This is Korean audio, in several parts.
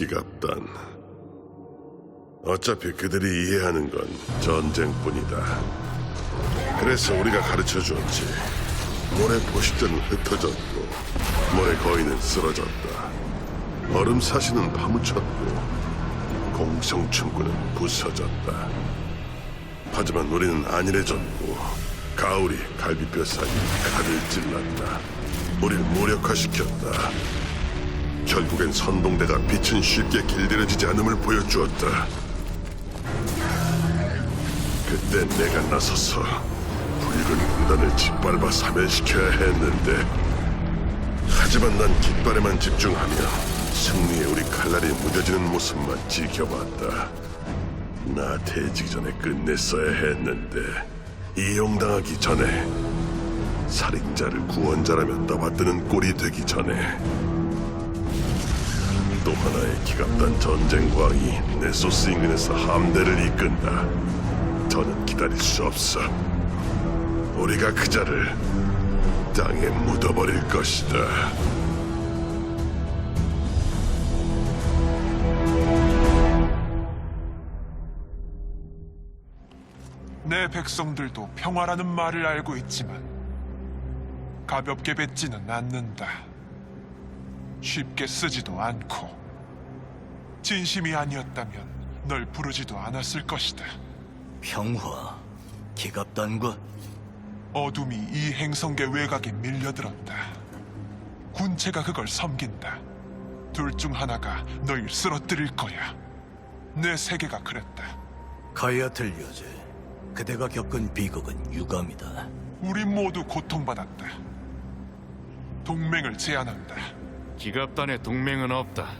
기갑단. 어차피 그들이 이해하는 건 전쟁뿐이다. 그래서 우리가 가르쳐 주었지. 모래 포식자는 흩어졌고, 모래 거인은 쓰러졌다. 얼음 사시는 파묻혔고, 공성충군은 부서졌다. 하지만 우리는 안일해졌고, 가을이 갈비뼈 사이 칼을 찔렀다. 우릴 무력화시켰다. 결국엔 선동대가 빛은 쉽게 길들여지지 않음을 보여주었다. 그때 내가 나서서 붉은 군단을 짓밟아 사멸시켜야 했는데 하지만 난 깃발에만 집중하며 승리에 우리 칼날이 무뎌지는 모습만 지켜봤다. 나태해지기 전에 끝냈어야 했는데 이용당하기 전에 살인자를 구원자라며 떠받드는 꼴이 되기 전에 또 하나의 기갑단 전쟁광이 네소스 인근에서 함대를 이끈다. 더는 기다릴 수 없어. 우리가 그자를 땅에 묻어버릴 것이다. 내 백성들도 평화라는 말을 알고 있지만 가볍게 뱉지는 않는다. 쉽게 쓰지도 않고 진심이 아니었다면 널 부르지도 않았을 것이다. 평화, 기갑단과 어둠이 이 행성계 외곽에 밀려들었다. 군체가 그걸 섬긴다. 둘 중 하나가 널 쓰러뜨릴 거야. 내 세계가 그랬다. 가야틀 여제. 그대가 겪은 비극은 유감이다. 우리 모두 고통받았다. 동맹을 제안한다. 기갑단의 동맹은 없다.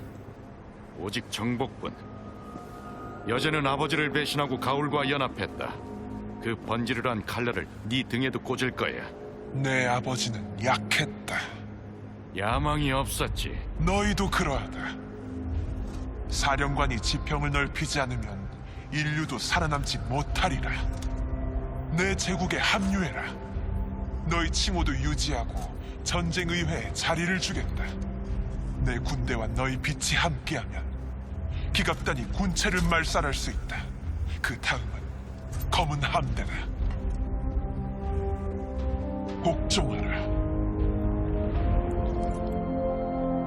오직 정복군. 여제는 아버지를 배신하고 가울과 연합했다. 그 번지르르한 칼날을 네 등에도 꽂을 거야. 내 아버지는 약했다. 야망이 없었지. 너희도 그러하다. 사령관이 지평을 넓히지 않으면 인류도 살아남지 못하리라. 내 제국에 합류해라. 너희 칭호도 유지하고 전쟁의회에 자리를 주겠다. 내 군대와 너희 빛이 함께하면 기갑단이 군체를 말살할 수 있다. 그 다음은 검은 함대다. 복종하라.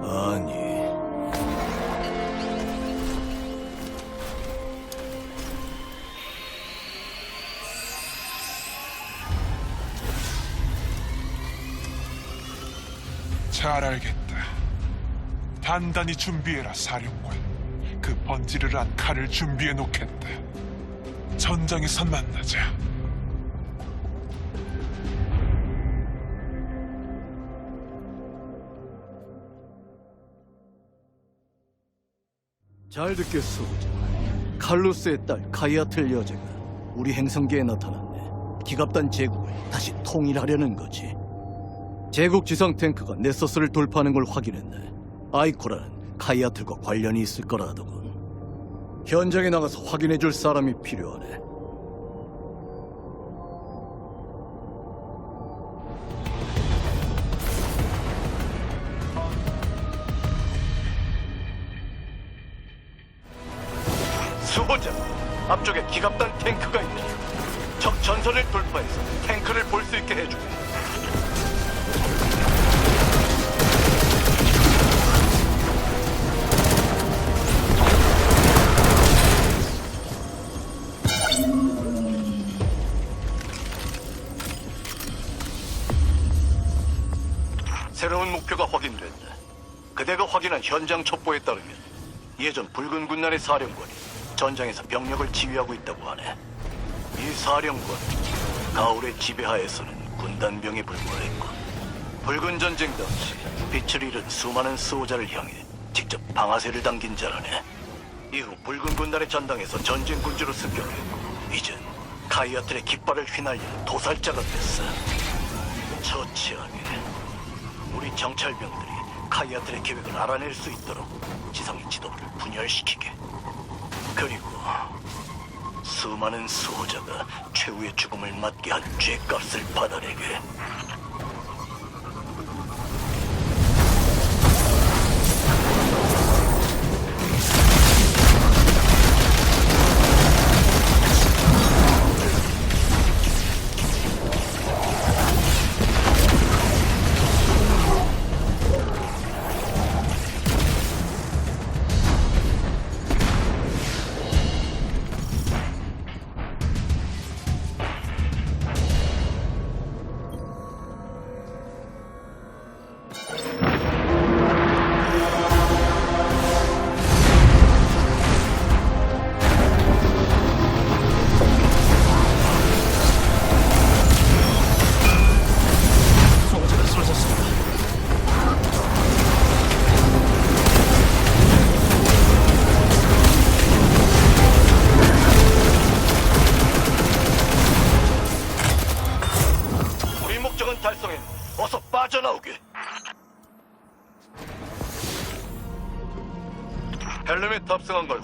아니, 잘 알겠다. 단단히 준비해라, 사령관. 그 번지르르한 칼을 준비해 놓겠다. 전장에서 만나자. 잘 듣겠소. 칼루스의 딸 가야틀 여제가 우리 행성계에 나타났네. 기갑단 제국을 다시 통일하려는 거지. 제국 지상 탱크가 네서스를 돌파하는 걸 확인했네. 아이코라는 카이아틀과 관련이 있을 거라더군. 현장에 나가서 확인해 줄 사람이 필요하네. 수호자, 앞쪽에 기갑단 탱크가 있네. 적 전선을 돌파해서 탱크를 볼 수 있게 해주게. 확인한 현장 첩보에 따르면 예전 붉은 군단의 사령관이 전장에서 병력을 지휘하고 있다고 하네. 이 사령관 가울의 지배하에서는 군단병에 불과했고 붉은 전쟁 당시 빛을 잃은 수많은 수호자를 향해 직접 방아쇠를 당긴 자라네. 이후 붉은 군단의 전당에서 전쟁 군주로 습격했고 이젠 카이아틀의 깃발을 휘날리는 도살자가 됐어. 처치하게 우리 정찰병들이 카이아틀의 계획을 알아낼 수 있도록 지상의 지도부를 분열시키게. 그리고 수많은 수호자가 최후의 죽음을 맞게 한 죄값을 받아내게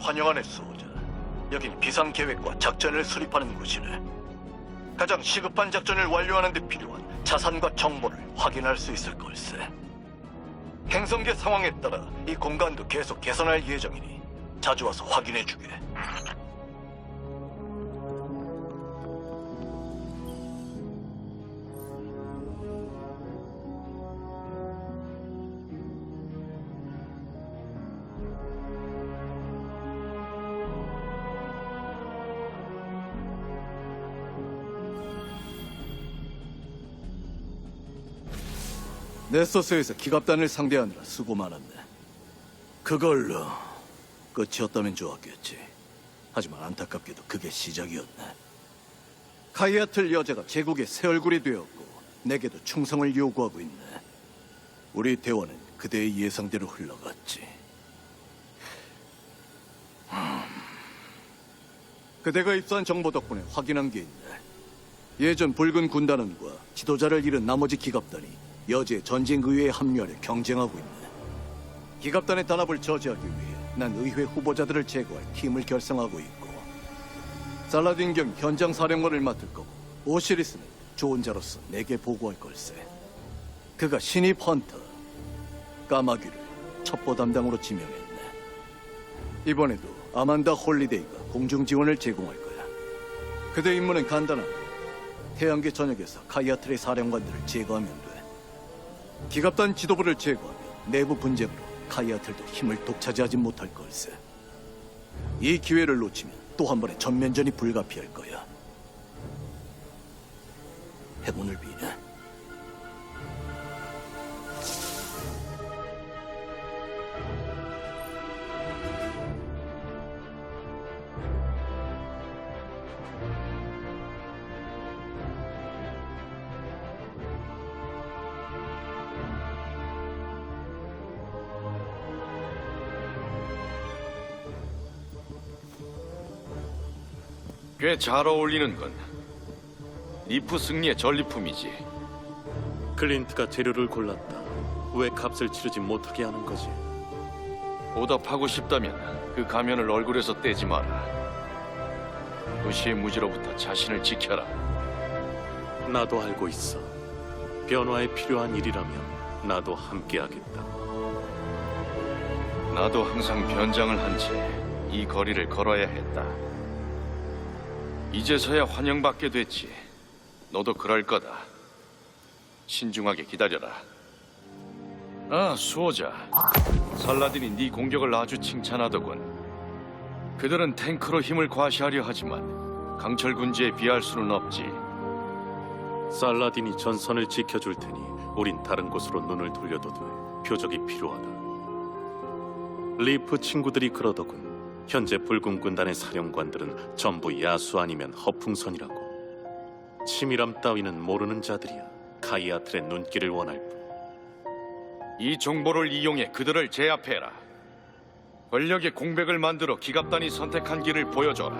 환영하네, 소자. 여긴 비상 계획과 작전을 수립하는 곳이네. 가장 시급한 작전을 완료하는 데 필요한 자산과 정보를 확인할 수 있을 걸세. 행성계 상황에 따라 이 공간도 계속 개선할 예정이니 자주 와서 확인해 주게. 네서스에서 기갑단을 상대하느라 수고 많았네. 그걸로 끝이었다면 좋았겠지. 하지만 안타깝게도 그게 시작이었네. 카이아틀 여자가 제국의 새 얼굴이 되었고 내게도 충성을 요구하고 있네. 우리 대화는 그대의 예상대로 흘러갔지. 음. 그대가 입수한 정보 덕분에 확인한 게 있네. 예전 붉은 군단원과 지도자를 잃은 나머지 기갑단이 여제 전쟁 의회에 합류하려 경쟁하고 있네. 기갑단의 단합을 저지하기 위해 난 의회 후보자들을 제거할 팀을 결성하고 있고 살라딘 경 현장 사령관을 맡을 거고 오시리스는 조언자로서 내게 보고할 걸세. 그가 신입 헌터 까마귀를 첩보 담당으로 지명했네. 이번에도 아만다 홀리데이가 공중 지원을 제공할 거야. 그대 임무는 간단하고 태양계 전역에서 카이아틀의 사령관들을 제거하면 돼. 기갑단 지도부를 제거하면 내부 분쟁으로 카이아틀도 힘을 독차지하지 못할 걸세. 이 기회를 놓치면 또 한 번의 전면전이 불가피할 거야. 행운을 비네. 꽤 잘 어울리는 건 리프 승리의 전리품이지. 클린트가 재료를 골랐다. 왜 값을 치르지 못하게 하는 거지? 보답하고 싶다면 그 가면을 얼굴에서 떼지 마라. 도시의 무지로부터 자신을 지켜라. 나도 알고 있어. 변화에 필요한 일이라면 나도 함께하겠다. 나도 항상 변장을 한 채 이 거리를 걸어야 했다. 이제서야 환영받게 됐지. 너도 그럴 거다. 신중하게 기다려라. 아, 수호자. 살라딘이 네 공격을 아주 칭찬하더군. 그들은 탱크로 힘을 과시하려 하지만 강철 군주에 비할 수는 없지. 살라딘이 전선을 지켜줄 테니 우린 다른 곳으로 눈을 돌려도 돼. 표적이 필요하다. 리프 친구들이 그러더군. 현재 붉은 군단의 사령관들은 전부 야수 아니면 허풍선이라고. 치밀함 따위는 모르는 자들이야. 카이아틀의 눈길을 원할 뿐. 이 정보를 이용해 그들을 제압해라. 권력의 공백을 만들어 기갑단이 선택한 길을 보여줘라.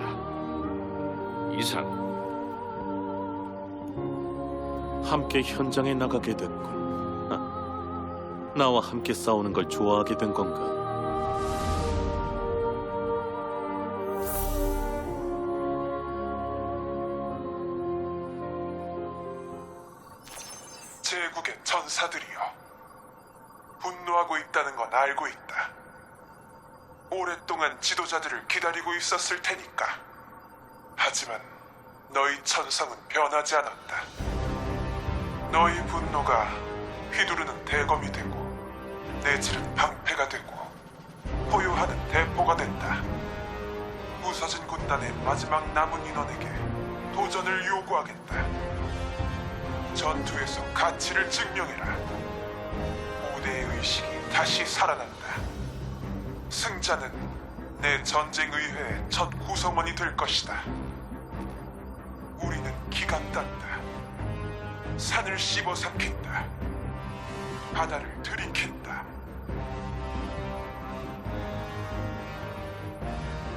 이상. 함께 현장에 나가게 됐군. 아, 나와 함께 싸우는 걸 좋아하게 된 건가? 제국의 전사들이여 분노하고 있다는 건 알고 있다. 오랫동안 지도자들을 기다리고 있었을 테니까. 하지만 너희 천성은 변하지 않았다. 너희 분노가 휘두르는 대검이 되고 내질은 방패가 되고 포효하는 대포가 된다. 부서진 군단의 마지막 남은 인원에게 도전을 요구하겠다. 전투에서 가치를 증명해라. 우대의 의식이 다시 살아난다. 승자는 내 전쟁 의회의 첫 구성원이 될 것이다. 우리는 기갑단다. 산을 씹어 삼킨다. 바다를 들이킨다.